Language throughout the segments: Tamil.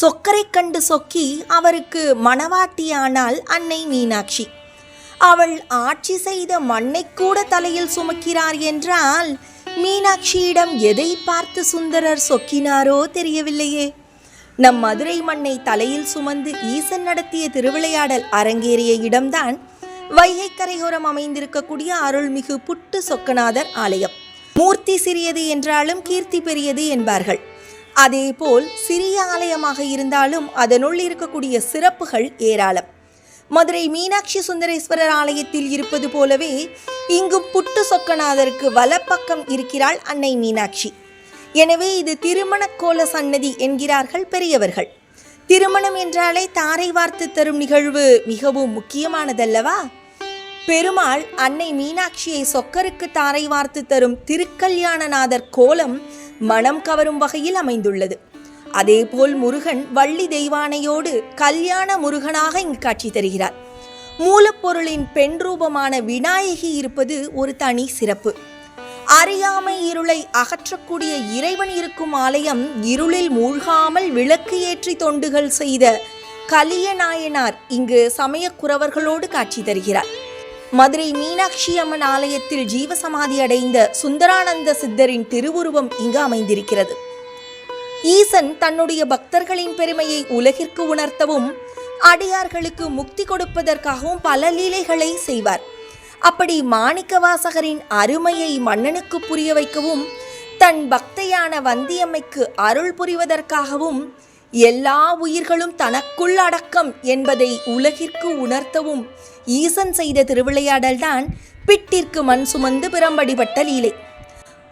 சொக்கரை கண்டு சொக்கி அவருக்கு மணவாட்டியானாள் அன்னை மீனாட்சி. அவள் ஆட்சி செய்த மண்ணை கூட தலையில் சுமக்கிறார் என்றால் மீனாட்சியிடம் எதை பார்த்து சுந்தரர் சொக்கினாரோ தெரியவில்லையே. நம் மதுரை மண்ணை தலையில் சுமந்து ஈசன் நடத்திய திருவிளையாடல் அரங்கேறிய இடம்தான் வைகை கரையோரம் அமைந்திருக்கக்கூடிய அருள்மிகு புட்டு சொக்கநாதர் ஆலயம். மூர்த்தி சிறியது என்றாலும் கீர்த்தி பெரியது என்பார்கள். அதேபோல் சிறிய ஆலயமாக இருந்தாலும் அதனுள் இருக்கக்கூடிய சிறப்புகள் ஏராளம். மதுரை மீனாட்சி சுந்தரேஸ்வரர் ஆலயத்தில் இருப்பது போலவே இங்கு புட்டு சொக்கநாதருக்கு வலப்பக்கம் இருக்கிறாள் அன்னை மீனாட்சி. எனவே இது திருமண கோல சன்னதி என்கிறார்கள் பெரியவர்கள். திருமணம் என்றாலே தாரை வார்த்து தரும் நிகழ்வு மிகவும் முக்கியமானதல்லவா? பெருமாள் அன்னை மீனாட்சியை சொக்கருக்கு தாரை வார்த்து தரும் திருக்கல்யாணநாதர் கோலம் மனம் கவரும் வகையில் அமைந்துள்ளது. அதேபோல் முருகன் வள்ளி தெய்வானையோடு கல்யாண முருகனாக இங்கு காட்சி தருகிறார். மூலப்பொருளின் பெண் ரூபமான விநாயகி இருப்பது ஒரு தனி சிறப்பு. அறியாமை இருளை அகற்றக்கூடிய இறைவன் இருக்கும் ஆலயம் இருளில் மூழ்காமல் விளக்கு ஏற்றி தொண்டுகள் செய்த கலியநாயனார் இங்கு சமயக்குறவர்களோடு காட்சி தருகிறார். மதுரை மீனாட்சி அம்மன் ஆலயத்தில் ஜீவசமாதி அடைந்த சுந்தரானந்த சித்தரின் திருவுருவம் இங்கு அமைந்திருக்கிறது. ஈசன் தன்னுடைய பக்தர்களின் பெருமையை உலகிற்கு உணர்த்தவும் அடியார்களுக்கு முக்தி கொடுப்பதற்காகவும் பல லீலைகளை செய்வார். அப்படி மாணிக்கவாசகரின் அருமையை மன்னனுக்கு புரிய வைக்கவும் தன் பக்தையான வந்தியம்மைக்கு அருள் புரிவதற்காகவும் எல்லா உயிர்களும் தனக்குள் அடக்கம் என்பதை உலகிற்கு உணர்த்தவும் ஈசன் செய்த திருவிளையாடல்தான் பிட்டிற்கு மண் சுமந்து பிறம்படிபட்ட லீலை.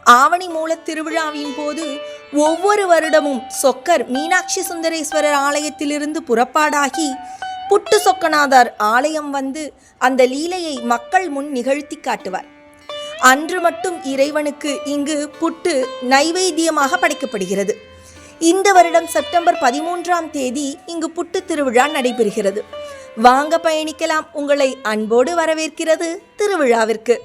ஆவணி மூலத் திருவிழாவின் போது ஒவ்வொரு வருடமும் சொக்கர் மீனாட்சி சுந்தரேஸ்வரர் ஆலயத்திலிருந்து புறப்பாடாகி புட்டு சொக்கநாதர் ஆலயம் வந்து அந்த லீலையை மக்கள் முன் நிகழ்த்தி காட்டுவார். அன்று மட்டும் இறைவனுக்கு இங்கு புட்டு நைவேத்தியமாக படைக்கப்படுகிறது. இந்த வருடம் செப்டம்பர் பதிமூன்றாம் தேதி இங்கு புட்டு திருவிழா நடைபெறுகிறது. வாங்க பயணிக்கலாம். உங்களை அன்போடு வரவேற்கிறது திருவிழாவிற்கு.